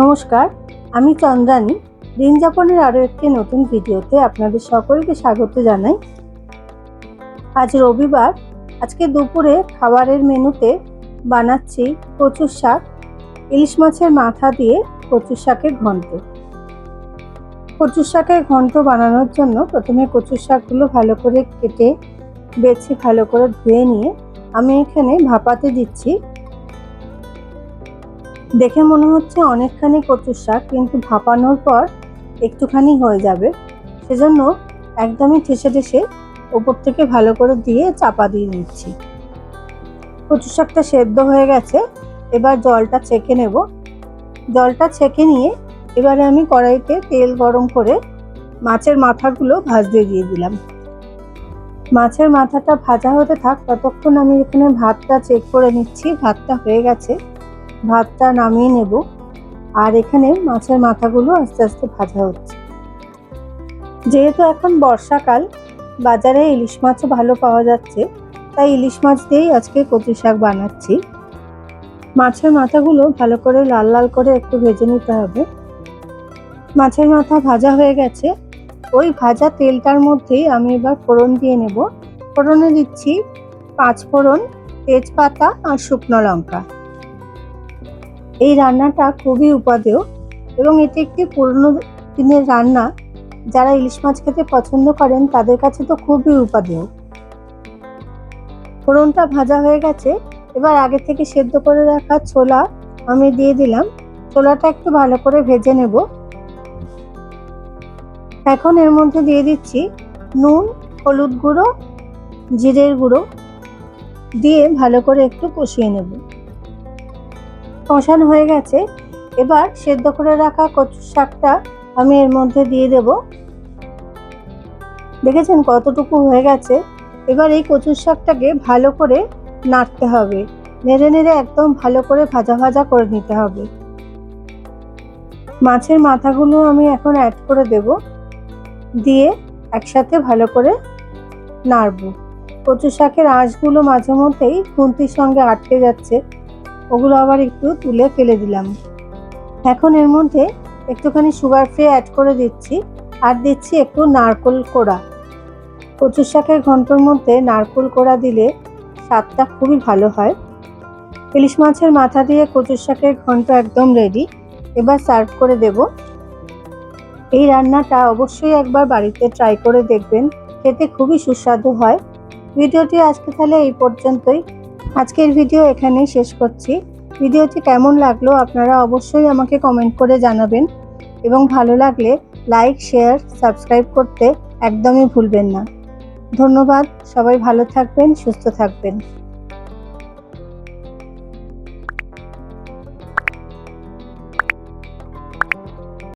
নমস্কার, আমি চন্দ্রানী। দিন যাপনের আরও একটি নতুন ভিডিওতে আপনাদের সকলকে স্বাগত জানাই। আজ রবিবার, আজকে দুপুরে খাবারের মেনুতে বানাচ্ছি কচুর শাক, ইলিশ মাছের মাথা দিয়ে কচুর শাকের ঘন্ট। কচুর শাকের ঘন্ট বানানোর জন্য প্রথমে কচুর শাকগুলো ভালো করে কেটে, বেছে ভালো করে ধুয়ে নিয়ে আমি এখানে ভাপাতে দিচ্ছি। দেখে মনে হচ্ছে অনেকখানি কচুর শাক, কিন্তু ভাপানোর পর একটুখানি হয়ে যাবে। সেজন্য একদমই ঠেসে ঠেসে ওপর থেকে ভালো করে দিয়ে চাপা দিয়ে নিচ্ছি। কচু শাকটা সেদ্ধ হয়ে গেছে, এবার জলটা ছেঁকে নেব। জলটা ছেঁকে নিয়ে এবারে আমি কড়াইতে তেল গরম করে মাছের মাথাগুলো ভাজতে দিয়ে দিলাম। মাছের মাথাটা ভাজা হতে থাক, ততক্ষণ আমি এখানে ভাতটা চেক করে নিচ্ছি, ভাতটা হয়ে গেছে। ভাতটা নামিয়ে নেব। আর এখানে মাছের মাথাগুলো আস্তে আস্তে ভাজা হচ্ছে। যেহেতু এখন বর্ষাকাল, বাজারে ইলিশ মাছও ভালো পাওয়া যাচ্ছে, তাই ইলিশ মাছ দিয়েই আজকে কচু শাক বানাচ্ছি। মাছের মাথাগুলো ভালো করে লাল লাল করে একটু ভেজে নিতে হবে। মাছের মাথা ভাজা হয়ে গেছে। ওই ভাজা তেলটার মধ্যেই আমি এবার ফোড়ন দিয়ে নেব। ফোড়নে দিচ্ছি পাঁচ ফোড়ন তেজপাতা আর শুকনো লঙ্কা। এই রান্নাটা খুবই উপাদেয় এবং এটি একটি পুরনো দিনের রান্না। যারা ইলিশ মাছ খেতে পছন্দ করেন, তাদের কাছে তো খুবই উপাদেয়। ফোড়নটা ভাজা হয়ে গেছে। এবার আগে থেকে সেদ্ধ করে রাখা ছোলা আমি দিয়ে দিলাম। ছোলাটা একটু ভালো করে ভেজে নেব। এখন এর মধ্যে দিয়ে দিচ্ছি নুন, হলুদ গুঁড়ো, জিরের গুঁড়ো। দিয়ে ভালো করে একটু কষিয়ে নেব। কষানো হয়ে গেছে। এবার সেদ্ধ করে রাখা কচু শাকটা আমি এর মধ্যে দিয়ে দেব। দেখেছেন কতটুকু হয়ে গেছে? এবার এই কচুর শাকটাকে ভালো করে নাড়তে হবে। নেড়ে নেড়ে একদম ভালো করে ভাজা ভাজা করে নিতে হবে। মাছের মাথাগুলো আমি এখন অ্যাড করে দেব। দিয়ে একসাথে ভালো করে নাড়বো। কচু শাকের আঁশগুলো মাঝে মধ্যেই খুন্তির সঙ্গে আটকে যাচ্ছে। ওগুলো আবার একটু তুলে ফেলে দিলাম। এখন এর মধ্যে একটুখানি সুগার ফ্রি অ্যাড করে দিচ্ছি, আর দিচ্ছি একটু নারকোল কোড়া। কচুর শাকের ঘন্টর মধ্যে নারকোল কোড়া দিলে স্বাদটা খুবই ভালো হয়। ইলিশ মাছের মাথা দিয়ে কচুর শাকের ঘন্ট একদম রেডি এবার সার্ভ করে দেব। এই রান্নাটা অবশ্যই একবার বাড়িতে ট্রাই করে দেখবেন, খেতে খুবই সুস্বাদু হয়। ভিডিওটি আজকে তাহলে এই পর্যন্তই। আজকের ভিডিও এখানেই শেষ করছি। ভিডিওটি কেমন লাগল আপনারা অবশ্যই আমাকে কমেন্ট করে জানাবেন এবং ভালো লাগলে লাইক শেয়ার সাবস্ক্রাইব করতে একদমই ভুলবেন না। ধন্যবাদ, সবাই ভালো থাকবেন, সুস্থ থাকবেন।